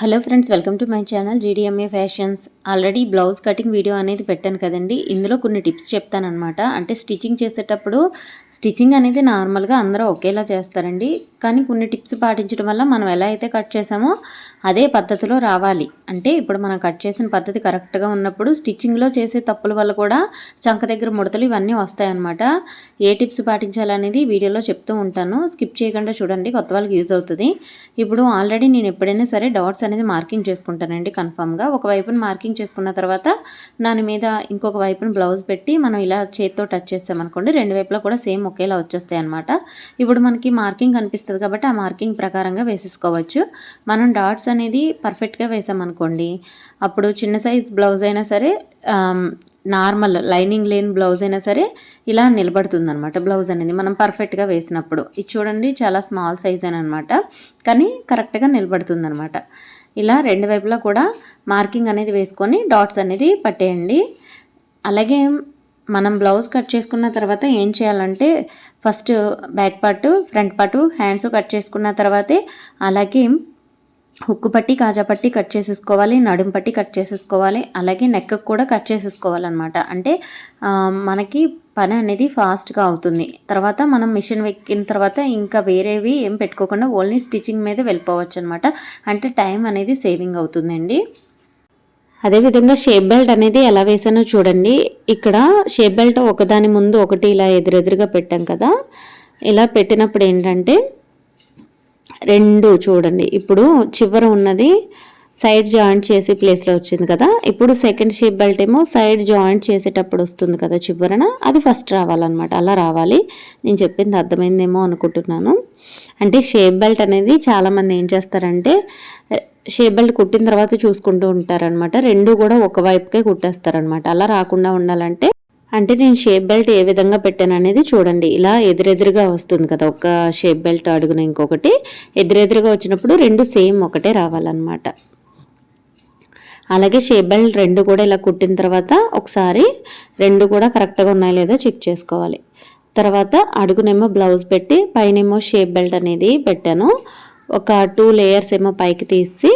Hello friends welcome to my channel GDMA fashions. Already blouse cutting video అనేది పెట్టాను కదండి. ఇందులో కొన్ని టిప్స్ చెప్తానమాట అంటే స్టిచ్చింగ్ చేసేటప్పుడు స్టిచ్చింగ్ అనేది నార్మల్గా అందరూ ఒకేలా చేస్తారండి. కానీ కొన్ని టిప్స్ పాటించడం వల్ల మనం ఎలా అయితే కట్ చేసామో అదే పద్ధతిలో రావాలి. అంటే ఇప్పుడు మనం కట్ చేసిన పద్ధతి కరెక్ట్గా ఉన్నప్పుడు స్టిచ్చింగ్లో చేసే తప్పుల వల్ల కూడా చంక దగ్గర ముడతలు ఇవన్నీ వస్తాయన్నమాట. ఏ టిప్స్ పాటించాలనేది వీడియోలో చెప్తూ ఉంటాను. స్కిప్ చేయకుండా చూడండి కొత్త వాళ్ళకి యూజ్ అవుతుంది. ఇప్పుడు ఆల్రెడీ నేను ఎప్పుడైనా సరే డాట్స్ అనేది మార్కింగ్ చేసుకుంటానండి కన్ఫామ్గా. ఒక వైపున మార్కింగ్ చేసుకున్న తర్వాత దాని మీద ఇంకొక వైపున బ్లౌజ్ పెట్టి మనం ఇలా చేతితో టచ్ చేస్తామనుకోండి రెండు వైపులా కూడా సేమ్ ఒకేలా వచ్చేస్తాయి అనమాట ఇప్పుడు మనకి మార్కింగ్ కనిపిస్తుంది కాబట్టి ఆ మార్కింగ్ ప్రకారంగా వేసేసుకోవచ్చు. మనం డాట్స్ అనేది పర్ఫెక్ట్గా వేసామనుకోండి అప్పుడు చిన్న సైజ్ బ్లౌజ్ అయినా సరే నార్మల్ లైనింగ్ లేని బ్లౌజ్ అయినా సరే ఇలా నిలబడుతుంది అనమాట బ్లౌజ్ అనేది మనం పర్ఫెక్ట్గా వేసినప్పుడు. ఇది చూడండి చాలా స్మాల్ సైజ్ అని అనమాట కానీ కరెక్ట్గా నిలబడుతుంది అనమాట ఇలా రెండు వైపులా కూడా మార్కింగ్ అనేది వేసుకొని డాట్స్ అనేది పట్టేయండి. అలాగే మనం బ్లౌజ్ కట్ చేసుకున్న తర్వాత ఏం చేయాలంటే first back part front part hands cut చేసుకున్న తర్వాతే అలాగే హుక్కు పట్టి కాజా పట్టి కట్ చేసేసుకోవాలి నడుం పట్టి కట్ చేసేసుకోవాలి అలాగే నెక్ కూడా కట్ చేసేసుకోవాలన్నమాట. అంటే మనకి పని అనేది ఫాస్ట్గా అవుతుంది. తర్వాత మనం మిషన్ ఎక్కిన తర్వాత ఇంకా వేరేవి ఏం పెట్టుకోకుండా ఓన్లీ స్టిచ్చింగ్ మీద వెళ్ళిపోవచ్చు అనమాట అంటే టైం అనేది సేవింగ్ అవుతుందండి. అదేవిధంగా షేప్ బెల్ట్ అనేది ఎలా వేసానో చూడండి. ఇక్కడ షేప్ బెల్ట్ ఒకదాని ముందు ఒకటి ఇలా ఎదురెదురుగా పెట్టాం కదా. ఇలా పెట్టినప్పుడు ఏంటంటే రెండు చూడండి. ఇప్పుడు చివర ఉన్నది సైడ్ జాయింట్ చేసి ప్లేస్లో వచ్చింది కదా. ఇప్పుడు సెకండ్ షేప్ బెల్ట్ ఏమో సైడ్ జాయింట్ చేసేటప్పుడు వస్తుంది కదా చివరన. అది ఫస్ట్ రావాలన్నమాట. అలా రావాలి. నేను చెప్పింది అర్థమైందేమో అనుకుంటున్నాను. అంటే షేప్ బెల్ట్ అనేది చాలామంది ఏం చేస్తారంటే షేప్ బెల్ట్ కుట్టిన తర్వాత చూసుకుంటూ ఉంటారనమాట రెండు కూడా ఒక వైపుకే కుట్టేస్తారనమాట అలా రాకుండా ఉండాలంటే అంటే నేను షేప్ బెల్ట్ ఏ విధంగా పెట్టాను అనేది చూడండి. ఇలా ఎదురెదురుగా వస్తుంది కదా ఒక షేప్ బెల్ట్ అడుగున ఇంకొకటి. ఎదురెదురుగా వచ్చినప్పుడు రెండు సేమ్ ఒకటే రావాలన్నమాట. అలాగే షేప్ బెల్ట్ రెండు కూడా ఇలా కుట్టిన తర్వాత ఒకసారి రెండు కూడా కరెక్ట్గా ఉన్నాయో లేదో చెక్ చేసుకోవాలి. తర్వాత అడుగునేమో బ్లౌజ్ పెట్టి పైనేమో షేప్ బెల్ట్ అనేది పెట్టాను. ఒక టూ లేయర్స్ ఏమో పైకి తీసి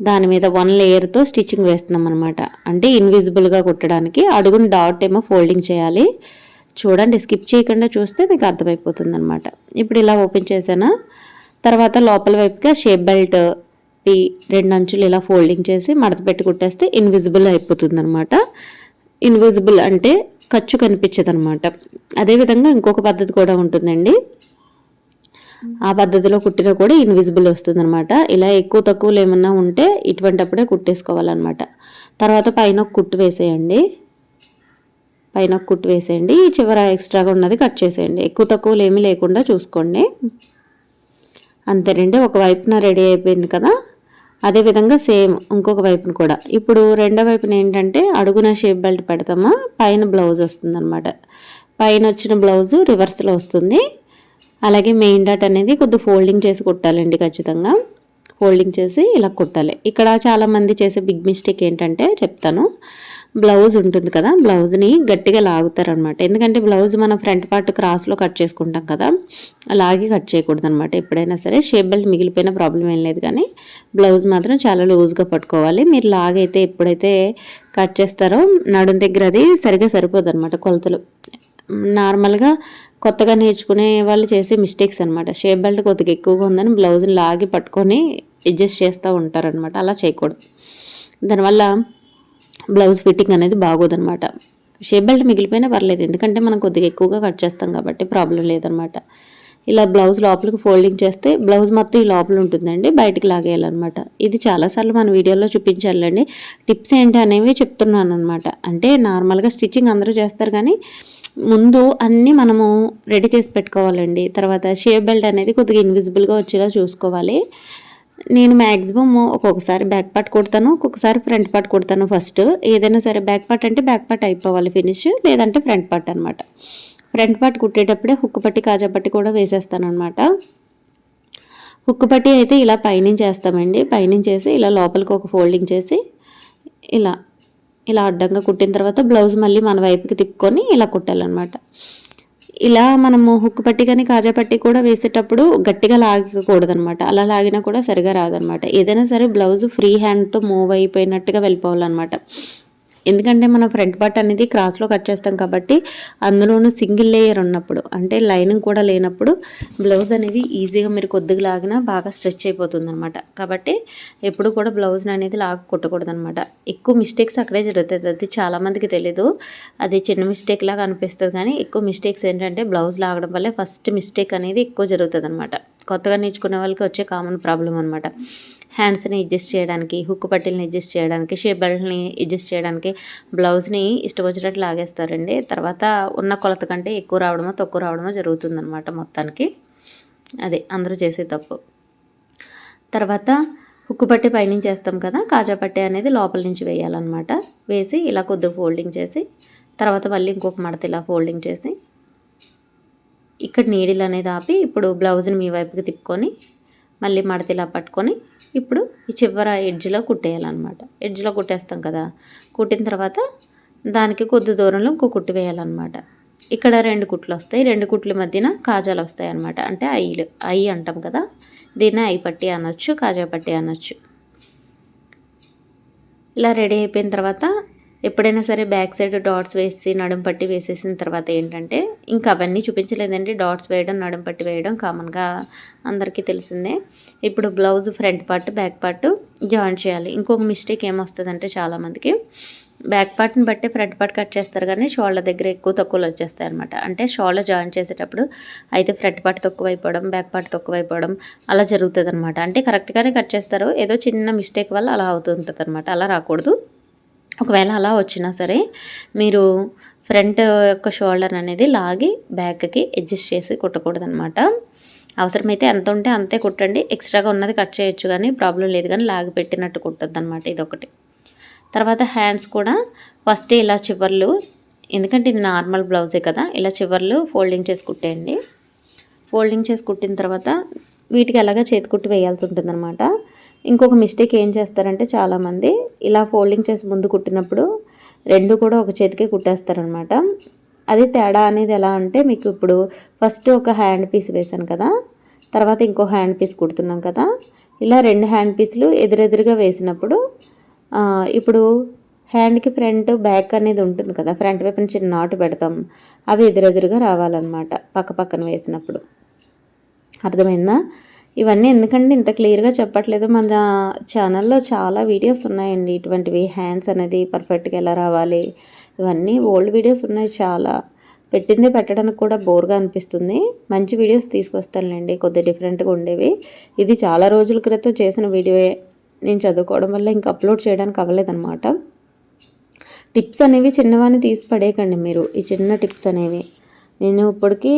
దాని మీద వన్ లేయర్తో స్టిచ్చింగ్ వేస్తున్నాం అనమాట అంటే ఇన్విజిబుల్గా కుట్టడానికి అడుగుని డాట్ ఏమో ఫోల్డింగ్ చేయాలి. చూడండి స్కిప్ చేయకుండా చూస్తే మీకు అర్థమైపోతుంది అనమాట ఇప్పుడు ఇలా ఓపెన్ చేసానా తర్వాత లోపల వైపుగా షేప్ బెల్ట్ పి రెండు అంచులు ఇలా ఫోల్డింగ్ చేసి మడత పెట్టి కుట్టేస్తే ఇన్విజిబుల్ అయిపోతుంది అనమాట ఇన్విజిబుల్ అంటే ఖర్చు కనిపించదు అనమాట అదేవిధంగా ఇంకొక పద్ధతి కూడా ఉంటుందండి. ఆ పద్ధతిలో కుట్టినా కూడా ఇన్విజిబుల్ వస్తుందనమాట ఇలా ఎక్కువ తక్కువలు ఏమన్నా ఉంటే ఇటువంటిప్పుడే కుట్టేసుకోవాలన్నమాట. తర్వాత పైన ఒక కుట్టు వేసేయండి. పైన ఒక కుట్టు వేసేయండి. ఈ చివర ఎక్స్ట్రాగా ఉన్నది కట్ చేసేయండి. ఎక్కువ తక్కువలు ఏమీ లేకుండా చూసుకోండి. అంతేనండి ఒక వైపున రెడీ అయిపోయింది కదా. అదేవిధంగా సేమ్ ఇంకొక వైపున కూడా. ఇప్పుడు రెండో వైపున ఏంటంటే అడుగున షేప్ బెల్ట్ పెడతామా? పైన బ్లౌజ్ వస్తుంది అనమాట పైన వచ్చిన బ్లౌజు రివర్స్లో వస్తుంది. అలాగే మెయిన్ డాట్ అనేది కొద్ది ఫోల్డింగ్ చేసి కుట్టాలండి ఖచ్చితంగా. ఫోల్డింగ్ చేసి ఇలా కుట్టాలి. ఇక్కడ చాలామంది చేసే బిగ్ మిస్టేక్ ఏంటంటే చెప్తాను. బ్లౌజ్ ఉంటుంది కదా బ్లౌజ్ని గట్టిగా లాగుతారనమాట ఎందుకంటే బ్లౌజ్ మనం ఫ్రంట్ పార్ట్ క్రాస్లో కట్ చేసుకుంటాం కదా అలాగే కట్ చేయకూడదు అనమాట ఎప్పుడైనా సరే షేప్ బెల్ట్ మిగిలిపోయిన ప్రాబ్లం ఏం లేదు కానీ బ్లౌజ్ మాత్రం చాలా లూజ్గా పట్టుకోవాలి. మీరు లాగైతే ఎప్పుడైతే కట్ చేస్తారో నడుం దగ్గర అది సరిగా సరిపోదు అనమాట కొలతలు. నార్మల్గా కొత్తగా నేర్చుకునే వాళ్ళు చేసే మిస్టేక్స్ అనమాట షేప్ బెల్ట్ కొద్దిగా ఎక్కువగా ఉందని బ్లౌజ్ని లాగి పట్టుకొని అడ్జస్ట్ చేస్తూ ఉంటారనమాట అలా చేయకూడదు. దానివల్ల బ్లౌజ్ ఫిట్టింగ్ అనేది బాగోదనమాట షేప్ బెల్ట్ మిగిలిపోయినా పర్లేదు. ఎందుకంటే మనం కొద్దిగా ఎక్కువగా కట్ చేస్తాం కాబట్టి ప్రాబ్లం లేదనమాట ఇలా బ్లౌజ్ లోపలికి ఫోల్డింగ్ చేస్తే బ్లౌజ్ మొత్తం ఈ లోపల ఉంటుందండి. బయటికి లాగేయాలన్నమాట. ఇది చాలాసార్లు మన వీడియోలో చూపించాలండి టిప్స్ ఏంటి అనేవి చెప్తున్నాను అనమాట అంటే నార్మల్గా స్టిచ్చింగ్ అందరూ చేస్తారు కానీ ముందు అన్నీ మనము రెడీ చేసి పెట్టుకోవాలండి. తర్వాత షేప్ బెల్ట్ అనేది కొద్దిగా ఇన్విజిబుల్గా వచ్చేలా చూసుకోవాలి. నేను మ్యాక్సిమమ్ ఒక్కొక్కసారి బ్యాక్ పార్ట్ కుడతాను ఒక్కొక్కసారి ఫ్రంట్ పార్ట్ కుడతాను ఫస్ట్ ఏదైనా సరే బ్యాక్ పార్ట్ అంటే బ్యాక్ పార్ట్ అయిపోవాలి ఫినిష్ లేదంటే ఫ్రంట్ పార్ట్ అనమాట ఫ్రంట్ పార్ట్ కుట్టేటప్పుడే హుక్కు పట్టి కాజా పట్టి కూడా వేసేస్తాను అనమాట హుక్కు పట్టి అయితే ఇలా పైనుంచి వేస్తామండి. పైనుంచి వేసి ఇలా లోపలికి ఒక ఫోల్డింగ్ చేసి ఇలా ఇలా అడ్డంగా కుట్టిన తర్వాత బ్లౌజ్ మళ్ళీ మన వైపుకి తిప్పుకొని ఇలా కుట్టాలన్నమాట. ఇలా మనము హుక్ పట్టి కానీ కాజా పట్టి కూడా వేసేటప్పుడు గట్టిగా లాగకూడదనమాట అలా లాగినా కూడా సరిగా రాదనమాట ఏదైనా సరే బ్లౌజ్ ఫ్రీ హ్యాండ్తో మూవ్ అయిపోయినట్టుగా వెళ్ళిపోవాలన్నమాట. ఎందుకంటే మనం ఫ్రంట్ పార్ట్ అనేది క్రాస్లో కట్ చేస్తాం కాబట్టి అందులోనూ సింగిల్ లేయర్ ఉన్నప్పుడు అంటే లైనింగ్ కూడా లేనప్పుడు బ్లౌజ్ అనేది ఈజీగా మీరు కొద్దిగా లాగినా బాగా స్ట్రెచ్ అయిపోతుంది అనమాట కాబట్టి ఎప్పుడు కూడా బ్లౌజ్ని అనేది లాగ కొట్టకూడదు అనమాట ఎక్కువ మిస్టేక్స్ అక్కడే జరుగుతుంది అది చాలామందికి తెలీదు. అది చిన్న మిస్టేక్ లాగా అనిపిస్తుంది కానీ ఎక్కువ మిస్టేక్స్ ఏంటంటే బ్లౌజ్ లాగడం వల్లే ఫస్ట్ మిస్టేక్ అనేది ఎక్కువ జరుగుతుంది అనమాట కొత్తగా నేర్చుకునే వాళ్ళకి వచ్చే కామన్ ప్రాబ్లం అనమాట హ్యాండ్స్ని అడ్జస్ట్ చేయడానికి హుక్ పట్టీలని అడ్జస్ట్ చేయడానికి షేప్ బెల్ట్ని అడ్జస్ట్ చేయడానికి బ్లౌజ్ని ఇష్టం వచ్చినట్టు లాగేస్తారండి. తర్వాత ఉన్న కొలత కంటే ఎక్కువ రావడమో తక్కువ రావడమో జరుగుతుందన్నమాట మొత్తానికి. అదే అందరూ చేసే తప్పు. తర్వాత హుక్కు పట్టి పైనుంచి వేస్తాం కదా కాజా పట్టి అనేది లోపల నుంచి వేయాలన్నమాట. వేసి ఇలా కొద్దిగా ఫోల్డింగ్ చేసి తర్వాత మళ్ళీ ఇంకొక మడత ఇలా ఫోల్డింగ్ చేసి ఇక్కడ నీడిల్ అనేది ఆపి ఇప్పుడు బ్లౌజ్ని మీ వైపుకి తిప్పుకొని మళ్ళీ మడత ఇలా పట్టుకొని ఇప్పుడు ఈ చివర ఎడ్జ్లో కుట్టేయాలన్నమాట. ఎడ్జ్లో కుట్టేస్తాం కదా. కుట్టిన తర్వాత దానికి కొద్ది దూరంలో ఇంకో కుట్టు వేయాలన్నమాట. ఇక్కడ రెండు కుట్లు వస్తాయి. రెండు కుట్ల మధ్యన కాజాలు వస్తాయి అన్నమాట అంటే ఐలు ఐ అంటాం కదా. దీన్ని ఐ పట్టి అనొచ్చు కాజా పట్టి అనొచ్చు. ఇలా రెడీ అయిపోయిన తర్వాత ఎప్పుడైనా సరే బ్యాక్ సైడ్ డాట్స్ వేసి నడుం పట్టి వేసేసిన తర్వాత ఏంటంటే ఇంకా అవన్నీ చూపించలేదండి. డాట్స్ వేయడం నడుం పట్టి వేయడం కామన్గా అందరికీ తెలిసిందే. ఇప్పుడు blouse front part back part join చేయాలి. ఇంకొక మిస్టేక్ ఏమొస్తుందంటే చాలామందికి బ్యాక్ పార్ట్ని బట్టి ఫ్రంట్ పార్ట్ కట్ చేస్తారు కానీ షోల్డర్ దగ్గర ఎక్కువ తక్కువలు వచ్చేస్తాయి అనమాట అంటే షోల్డర్ జాయిన్ చేసేటప్పుడు అయితే ఫ్రంట్ పార్ట్ తక్కువ అయిపోవడం బ్యాక్ పార్ట్ తక్కువ అయిపోవడం అలా జరుగుతుంది అనమాట అంటే కరెక్ట్గానే కట్ చేస్తారు. ఏదో చిన్న మిస్టేక్ వల్ల అలా అవుతుంటుంది అనమాట అలా రాకూడదు. ఒకవేళ అలా వచ్చినా సరే మీరు ఫ్రంట్ యొక్క షోల్డర్ అనేది లాగి బ్యాక్కి అడ్జస్ట్ చేసి కుట్టకూడదు అనమాట అవసరమైతే ఎంత ఉంటే అంతే కుట్టండి. ఎక్స్ట్రాగా ఉన్నది కట్ చేయొచ్చు కానీ ప్రాబ్లం లేదు కానీ లాగి పెట్టినట్టు కుట్టద్దు అనమాట ఇదొకటి. తర్వాత హ్యాండ్స్ కూడా ఫస్ట్ ఇలా చివర్లు ఎందుకంటే ఇది నార్మల్ బ్లౌజే కదా ఇలా చివర్లు ఫోల్డింగ్ చేసి కుట్టేయండి. ఫోల్డింగ్ చేసి కుట్టిన తర్వాత వీటికి ఎలాగ చేతికుట్టు వేయాల్సి ఉంటుందన్నమాట. ఇంకొక మిస్టేక్ ఏం చేస్తారంటే చాలామంది ఇలా ఫోల్డింగ్ చేసి ముందు కుట్టినప్పుడు రెండు కూడా ఒక చేతికే కుట్టేస్తారనమాట అది తేడా అనేది ఎలా అంటే మీకు ఇప్పుడు ఫస్ట్ ఒక హ్యాండ్ పీస్ వేసాను కదా తర్వాత ఇంకో హ్యాండ్ పీస్ కుడుతున్నాం కదా ఇలా రెండు హ్యాండ్ పీసులు ఎదురెదురుగా వేసినప్పుడు ఇప్పుడు హ్యాండ్కి ఫ్రంట్ బ్యాక్ అనేది ఉంటుంది కదా ఫ్రంట్ వైపున చిన్న నాటు పెడతాం అవి ఎదురెదురుగా రావాలన్నమాట పక్క పక్కన వేసినప్పుడు. అర్థమైందా? ఇవన్నీ ఎందుకంటే ఇంత క్లియర్గా చెప్పట్లేదు? మన ఛానల్లో చాలా వీడియోస్ ఉన్నాయండి. ఇటువంటివి హ్యాండ్స్ అనేది పర్ఫెక్ట్గా ఎలా రావాలి? ఇవన్నీ ఓల్డ్ వీడియోస్ ఉన్నాయి చాలా. పెట్టింది పెట్టడానికి కూడా బోర్గా అనిపిస్తుంది. మంచి వీడియోస్ తీసుకొస్తానులేండి. కొద్దిగా డిఫరెంట్గా ఉండేవి. ఇది చాలా రోజుల క్రితం చేసిన వీడియోయే నేను చదువుకోవడం వల్ల ఇంకా అప్లోడ్ చేయడానికి అవ్వలేదన్నమాట. టిప్స్ అనేవి చిన్నవాన్ని తీసి పడేయకండి మీరు. ఈ చిన్న టిప్స్ అనేవి. నేను ఇప్పటికీ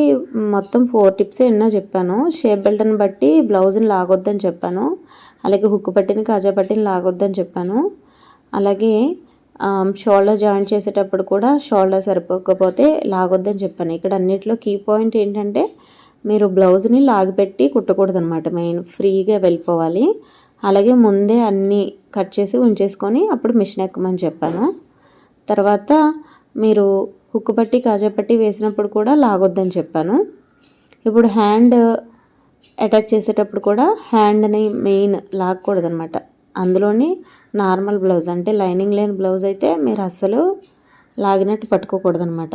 మొత్తం ఫోర్ టిప్స్ ఎన్నో చెప్పాను. షేప్ బెల్ట్ని బట్టి బ్లౌజ్ని లాగొద్దని చెప్పాను. అలాగే హుక్ పట్టిని కాజా పట్టిని లాగొద్దని చెప్పాను. అలాగే షోల్డర్ జాయింట్ చేసేటప్పుడు కూడా షోల్డర్ సరిపోకపోతే లాగొద్దని చెప్పాను. ఇక్కడ అన్నిట్లో కీ పాయింట్ ఏంటంటే మీరు బ్లౌజ్ని లాగిపెట్టి కుట్టకూడదు అనమాట మెయిన్ ఫ్రీగా వెళ్ళిపోవాలి. అలాగే ముందే అన్నీ కట్ చేసి ఉంచేసుకొని అప్పుడు మిషన్ ఎక్కమని చెప్పాను. తర్వాత మీరు హుక్కు కాజాపట్టి వేసినప్పుడు కూడా లాగొద్దని చెప్పాను. ఇప్పుడు హ్యాండ్ అటాచ్ చేసేటప్పుడు కూడా హ్యాండ్ని మెయిన్ లాగకూడదు అనమాట అందులోని నార్మల్ బ్లౌజ్ అంటే లైనింగ్ లేని బ్లౌజ్ అయితే మీరు అస్సలు లాగినట్టు పట్టుకోకూడదు అనమాట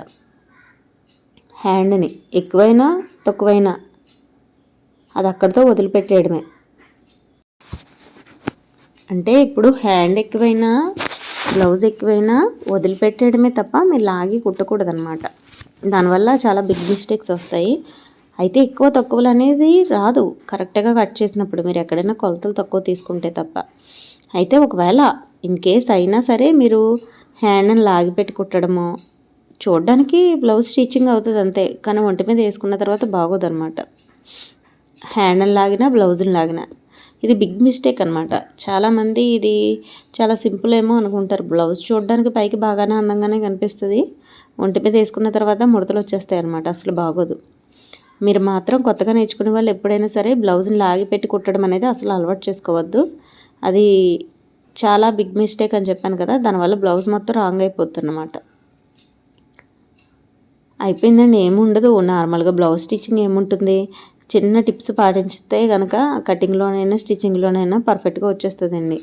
హ్యాండ్ని ఎక్కువైనా తక్కువైనా అది అక్కడితో వదిలిపెట్టేయడమే. అంటే ఇప్పుడు హ్యాండ్ ఎక్కువైనా బ్లౌజ్ ఎక్కువైనా వదిలిపెట్టడమే తప్ప మీరు లాగి కుట్టకూడదు అనమాట దానివల్ల చాలా బిగ్ మిస్టేక్స్ వస్తాయి. అయితే ఎక్కువ తక్కువలు అనేది రాదు. కరెక్ట్గా కట్ చేసినప్పుడు మీరు ఎక్కడైనా కొలతలు తక్కువ తీసుకుంటే తప్ప. అయితే ఒకవేళ ఇన్ కేస్ అయినా సరే మీరు హ్యాండ్ని లాగి పెట్టి కుట్టడము చూడడానికి బ్లౌజ్ స్టిచ్చింగ్ అవుతుంది అంతే. కానీ ఒంటి మీద వేసుకున్న తర్వాత బాగోదు అనమాట హ్యాండ్ని లాగినా బ్లౌజ్ని లాగినా. ఇది బిగ్ మిస్టేక్ అనమాట చాలామంది ఇది చాలా సింపుల్ ఏమో అనుకుంటారు. బ్లౌజ్ చూడడానికి పైకి బాగానే అందంగానే కనిపిస్తుంది. ఒంటి మీద వేసుకున్న తర్వాత ముడతలు వచ్చేస్తాయి అనమాట అసలు బాగోదు. మీరు మాత్రం కొత్తగా నేర్చుకునే వాళ్ళు ఎప్పుడైనా సరే బ్లౌజ్ని లాగి పెట్టి కుట్టడం అనేది అసలు అలవాటు చేసుకోవద్దు. అది చాలా బిగ్ మిస్టేక్ అని చెప్పాను కదా దానివల్ల బ్లౌజ్ మొత్తం రాంగ్ అయిపోతుంది అనమాట అయిపోయిందండి ఏముండదు. నార్మల్గా బ్లౌజ్ స్టిచ్చింగ్ ఏముంటుంది? చిన్న టిప్స్ పాటించితే కనుక కటింగ్లోనైనా స్టిచ్చింగ్లోనైనా పర్ఫెక్ట్గా వచ్చేస్తుందండి.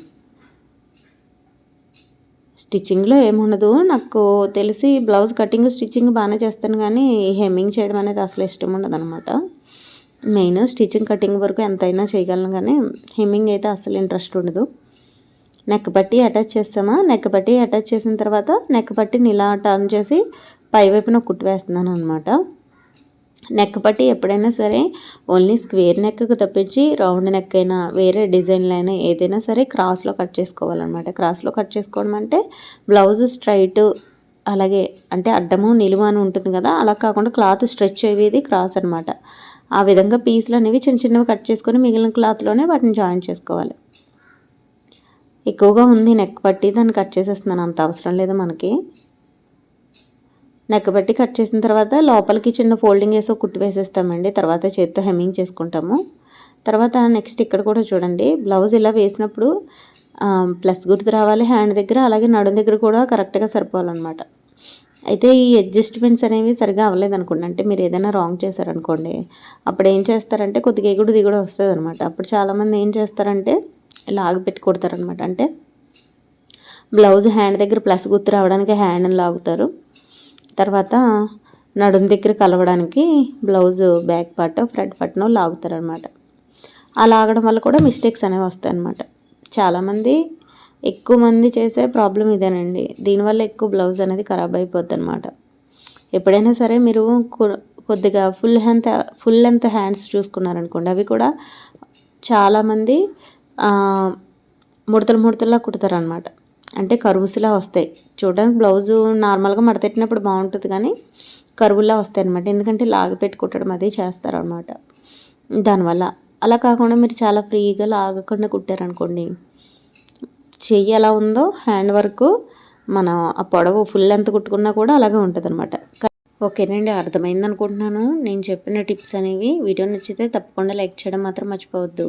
స్టిచ్చింగ్లో ఏముండదు. నాకు తెలిసి బ్లౌజ్ కటింగ్ స్టిచ్చింగ్ బాగానే చేస్తాను కానీ హెమ్మింగ్ చేయడం అనేది అసలు ఇష్టం ఉండదు అనమాట మెయిన్ స్టిచ్చింగ్ కటింగ్ వరకు ఎంతైనా చేయగలను కానీ హెమ్మింగ్ అయితే అసలు ఇంట్రెస్ట్ ఉండదు. నెక్ పట్టి అటాచ్ చేస్తామా? నెక్ పట్టి అటాచ్ చేసిన తర్వాత నెక్ పట్టిని ఇలా టర్న్ చేసి పై వైపున కుట్టు వేస్తున్నాను అనమాట నెక్ పట్టి ఎప్పుడైనా సరే ఓన్లీ స్క్వేర్ నెక్కు తప్పించి రౌండ్ నెక్ అయినా వేరే డిజైన్లు అయినా ఏదైనా సరే క్రాస్లో కట్ చేసుకోవాలన్నమాట. క్రాస్లో కట్ చేసుకోవడం అంటే బ్లౌజ్ స్ట్రైట్ అలాగే అంటే అడ్డము నిలువ అని ఉంటుంది కదా అలా కాకుండా క్లాత్ స్ట్రెచ్ అయ్యేది క్రాస్ అనమాట ఆ విధంగా పీసులు అనేవి చిన్న చిన్నవి కట్ చేసుకొని మిగిలిన క్లాత్లోనే వాటిని జాయిన్ చేసుకోవాలి. ఎక్కువగా ఉంది నెక్ పట్టి దాన్ని కట్ చేసేస్తున్నాను అంత అవసరం లేదు మనకి. నెక్కబెట్టి కట్ చేసిన తర్వాత లోపలికి చిన్న ఫోల్డింగ్ వేసి ఒక కుట్టు వేసేస్తామండి. తర్వాత చేత్తో హెమ్మింగ్ చేసుకుంటాము. తర్వాత నెక్స్ట్ ఇక్కడ కూడా చూడండి బ్లౌజ్ ఇలా వేసినప్పుడు ప్లస్ గుర్తు రావాలి హ్యాండ్ దగ్గర అలాగే నడుం దగ్గర కూడా కరెక్ట్గా సరిపోవాలన్నమాట. అయితే ఈ అడ్జస్ట్మెంట్స్ అనేవి సరిగా అవ్వలేదు అనుకోండి. అంటే మీరు ఏదైనా రాంగ్ చేశారనుకోండి అప్పుడు ఏం చేస్తారంటే కొద్దిగా ఎగుడు దిగుడు వస్తుంది అనమాట అప్పుడు చాలామంది ఏం చేస్తారంటే లాగి పెట్టి కొడతారనమాట అంటే బ్లౌజ్ హ్యాండ్ దగ్గర ప్లస్ గుర్తు రావడానికి హ్యాండ్ని లాగుతారు. తర్వాత నడుం దగ్గర కలవడానికి బ్లౌజ్ బ్యాక్ పార్ట్ ఫ్రంట్ పార్ట్నో లాగుతారనమాట ఆ లాగడం వల్ల కూడా మిస్టేక్స్ అనేవి వస్తాయి అనమాట చాలామంది ఎక్కువ మంది చేసే ప్రాబ్లం ఇదేనండి. దీనివల్ల ఎక్కువ బ్లౌజ్ అనేది ఖరాబ్ అయిపోద్ది అనమాట ఎప్పుడైనా సరే మీరు కొద్దిగా full length full length hands చూసుకున్నారనుకోండి అవి కూడా చాలామంది ముడతలు ముడతల్లా కుడతారనమాట అంటే కరువుసులా వస్తాయి. చూడడానికి బ్లౌజు నార్మల్గా మడతెట్టినప్పుడు బాగుంటుంది కానీ కరువులా వస్తాయి అనమాట ఎందుకంటే లాగి పెట్టుకుంటడం కుట్టడం అది చేస్తారనమాట దానివల్ల అలా కాకుండా మీరు చాలా ఫ్రీగా లాగకుండా కుట్టారనుకోండి. చెయ్యి ఎలా ఉందో హ్యాండ్ వర్క్ మన ఆ పొడవు ఫుల్ ఎంత కుట్టుకున్నా కూడా అలాగే ఉంటుంది అనమాట ఓకేనండి అర్థమైంది అనుకుంటున్నాను నేను చెప్పిన టిప్స్ అనేవి వీడియో నచ్చితే తప్పకుండా లైక్ చేయడం మాత్రం మర్చిపోవద్దు.